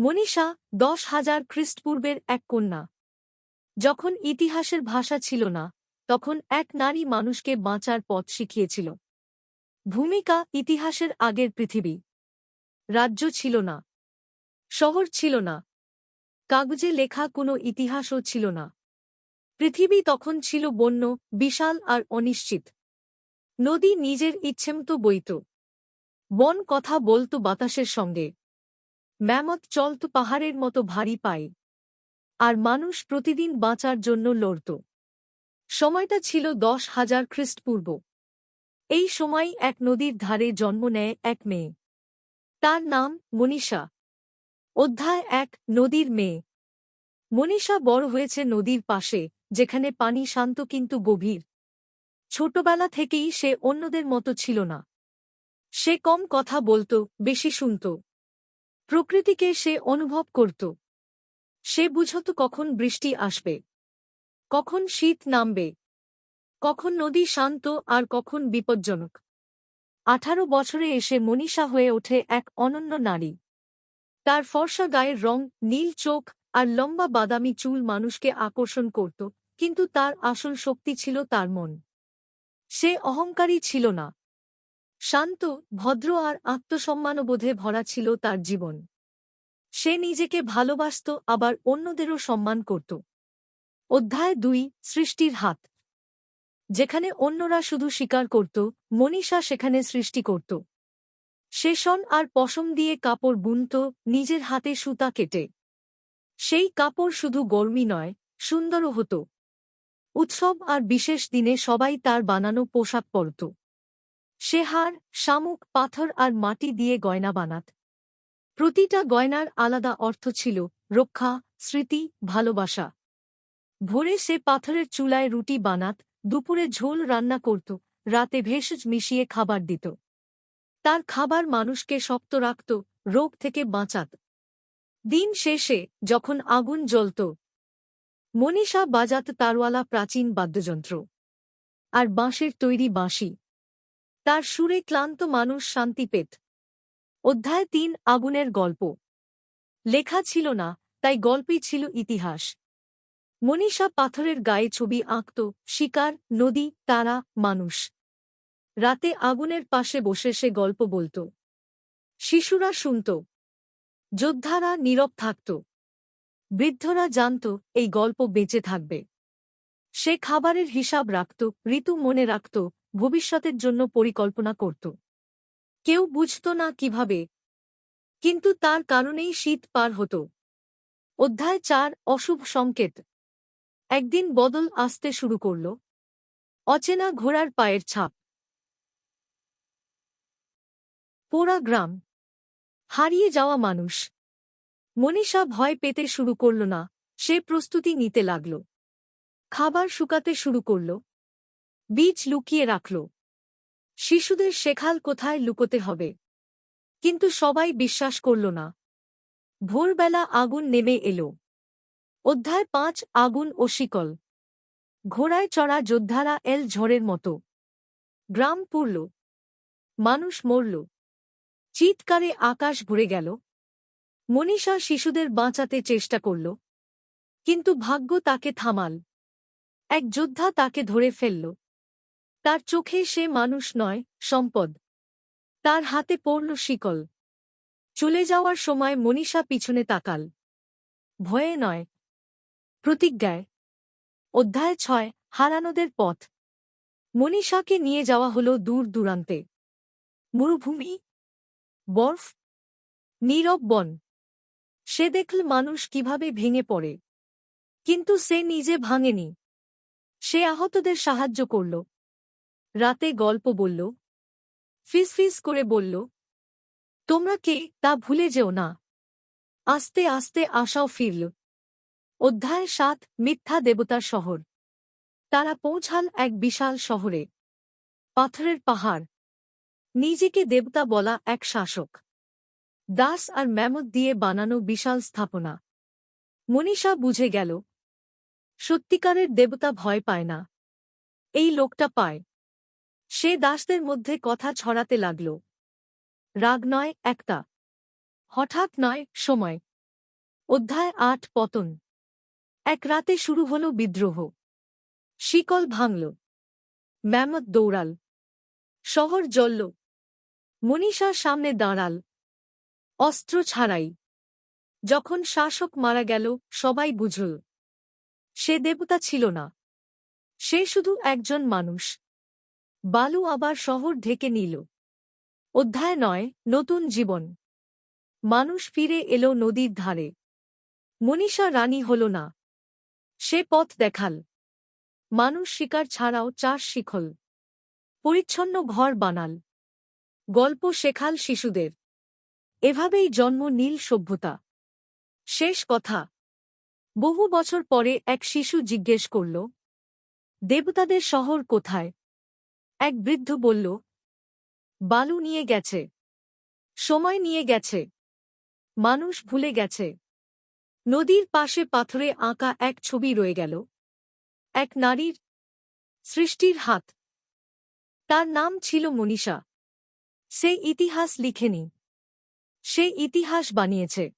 মনীষা দশ হাজার খ্রিস্টপূর্বের এক কন্যা। যখন ইতিহাসের ভাষা ছিল না, তখন এক নারী মানুষকে বাঁচার পথ শিখিয়েছিল। ভূমিকা ইতিহাসের আগের পৃথিবী। রাজ্য ছিল না। শহর ছিল না। কাগজে লেখা কোনো ইতিহাসও ছিল না। পৃথিবী তখন ছিল বন্য, বিশাল আর অনিশ্চিত। নদী নিজের ইচ্ছেমতো বইত বন কথা বলত বাতাসের সঙ্গে। ম্যামত চলত পাহাড়ের মতো ভারী পায়। আর মানুষ প্রতিদিন বাঁচার জন্য লড়ত। সময়টা ছিল দশ হাজার খ্রিস্টপূর্ব এই সময় এক নদীর ধারে জন্ম নেয় এক মেয়ে। তার নাম মনীষা। অধ্যায় এক, নদীর মেয়ে। মনীষা বড় হয়েছে নদীর পাশে, যেখানে পানি শান্ত কিন্তু গভীর। ছোটবেলা থেকেই সে অন্যদের মতো ছিল না। সে কম কথা বলত, বেশি শুনত। প্রকৃতিকে সে অনুভব করত। সে বুঝত কখন বৃষ্টি আসবে, কখন শীত নামবে, কখন নদী শান্ত আর কখন বিপজ্জনক। আঠারো বছরে এসে মনীষা হয়ে ওঠে এক অনন্য নারী। তার ফর্সা গায়ের রং নীল চোখ আর লম্বা বাদামি চুল মানুষকে আকর্ষণ করত, কিন্তু তার আসল শক্তি ছিল তার মন। সে অহংকারী ছিল না। শান্ত, ভদ্র আর আত্মসম্মানবোধে ভরা ছিল তার জীবন। সে নিজেকে ভালোবাসত, আবার অন্যদেরও সম্মান করত। অধ্যায় দুই, সৃষ্টির হাত। যেখানে অন্যরা শুধু স্বীকার করত, মনীষা সেখানে সৃষ্টি করত। সে আর পশম দিয়ে কাপড় বুনত, নিজের হাতে সুতা কেটে। সেই কাপড় শুধু গরমি নয়, সুন্দরও হতো। উৎসব আর বিশেষ দিনে সবাই তার বানানো পোশাক পরত। সে হার শামুক, পাথর আর মাটি দিয়ে গয়না বানাত। প্রতিটা গয়নার আলাদা অর্থ ছিল রক্ষা, স্মৃতি, ভালোবাসা। ভোরে সে পাথরের চুলায় রুটি বানাত, দুপুরে ঝোল রান্না করত, রাতে ভেষজ মিশিয়ে খাবার দিত। তার খাবার মানুষকে শক্ত রাখত, রোগ থেকে বাঁচাত। দিন শেষে যখন আগুন জ্বলত, মনীষা বাজাত তারওয়ালা প্রাচীন বাদ্যযন্ত্র। আর বাঁশের তৈরি বাঁশি। তার সুরে ক্লান্ত মানুষ শান্তি পেত। অধ্যায় তিন, আগুনের গল্প। লেখা ছিল না, তাই গল্পই ছিল ইতিহাস। মনীষা পাথরের গায়ে ছবি আঁকত, শিকার, নদী, তারা, মানুষ। রাতে আগুনের পাশে বসে সে গল্প বলত। শিশুরা শুনত। যোদ্ধারা নীরব থাকত। বৃদ্ধরা জানত, এই গল্প বেঁচে থাকবে। সে খাবারের হিসাব রাখত, ঋতু মনে রাখত ভবিষ্যতের জন্য পরিকল্পনা করত। কেউ বুঝত না কীভাবে, কিন্তু তার কারণেই শীত পার হতো। অধ্যায় চার, অশুভ সংকেত। একদিন বদল আসতে শুরু করল। অচেনা ঘোড়ার পায়ের ছাপ। পোড়া গ্রাম। হারিয়ে যাওয়া মানুষ। মনীষা ভয় পেতে শুরু করল না, সে প্রস্তুতি নিতে লাগল। খাবার শুকাতে শুরু করল। বীজ লুকিয়ে রাখল। শিশুদের শেখাল কোথায় লুকোতে হবে। কিন্তু সবাই বিশ্বাস করল না। ভোরবেলা আগুন নেমে এল। অধ্যায় পাঁচ, আগুন ও শিকল। ঘোড়ায় চড়া যোদ্ধারা এল ঝড়ের মতো। গ্রাম পুরল মানুষ মরল। চিৎকারে আকাশ ভরে গেল। মনীষা শিশুদের বাঁচাতে চেষ্টা করল। কিন্তু ভাগ্য তাকে থামাল। এক যোদ্ধা তাকে ধরে ফেলল। তার চোখে সে মানুষ নয়, সম্পদ। তার হাতে পড়ল শিকল। চলে যাওয়ার সময় মনীষা পিছনে তাকাল। ভয়ে নয়। প্রতিজ্ঞায়। অধ্যায় ছয়, হারানোদের পথ। মনীষাকে নিয়ে যাওয়া হল দূর দূরান্তে। মরুভূমি। বরফ। নীরব বন। সে দেখল মানুষ কীভাবে ভেঙে পড়ে। কিন্তু সে নিজে ভাঙেনি। সে আহতদের সাহায্য করল। রাতে গল্প বলল। ফিসফিস করে বলল, তোমরা কে তা ভুলে যেও না। আস্তে আস্তে আশাও ফিরল। অধ্যায় সাত, মিথ্যা দেবতার শহর। তারা পৌঁছাল এক বিশাল শহরে। পাথরের পাহাড়। নিজেকে দেবতা বলা এক শাসক। দাস আর ম্যামত দিয়ে বানানো বিশাল স্থাপনা। মনীষা বুঝে গেল, সত্যিকারের দেবতা ভয় পায় না। এই লোকটা পায়। সে দাসদের মধ্যে কথা ছড়াতে লাগল। রাগ নয়, একটা। হঠাৎ নয়, সময়। অধ্যায় আট, পতন। এক রাতে শুরু হল বিদ্রোহ। শিকল ভাঙল। ম্যামত দৌড়াল। শহর জ্বলল। মনীষার সামনে দাঁড়াল। অস্ত্র ছাড়াই। যখন শাসক মারা গেল, সবাই বুঝল। সে দেবতা ছিল না। সে শুধু একজন মানুষ। বালু আবার শহর ঢেকে নিল। অধ্যায় নয়, নতুন জীবন। মানুষ ফিরে এলো নদীর ধারে। মনীষা রানী হল না। সে পথ দেখাল। মানুষ শিকার ছাড়াও চাষ শিখল। পরিচ্ছন্ন ঘর বানাল। গল্প শেখাল শিশুদের। এভাবেই জন্ম নীল সভ্যতা। শেষ কথা। বহু বছর পরে এক শিশু জিজ্ঞেস করল, দেবতাদের শহর কোথায়? এক বৃদ্ধ বলল, বালু নিয়ে গেছে। সময় নিয়ে গেছে। মানুষ ভুলে গেছে। নদীর পাশে পাথরে আঁকা এক ছবি রয়ে গেল। এক নারীর সৃষ্টির হাত। তার নাম ছিল মনীষা। সে ইতিহাস লিখেনি। সে ইতিহাস বানিয়েছে।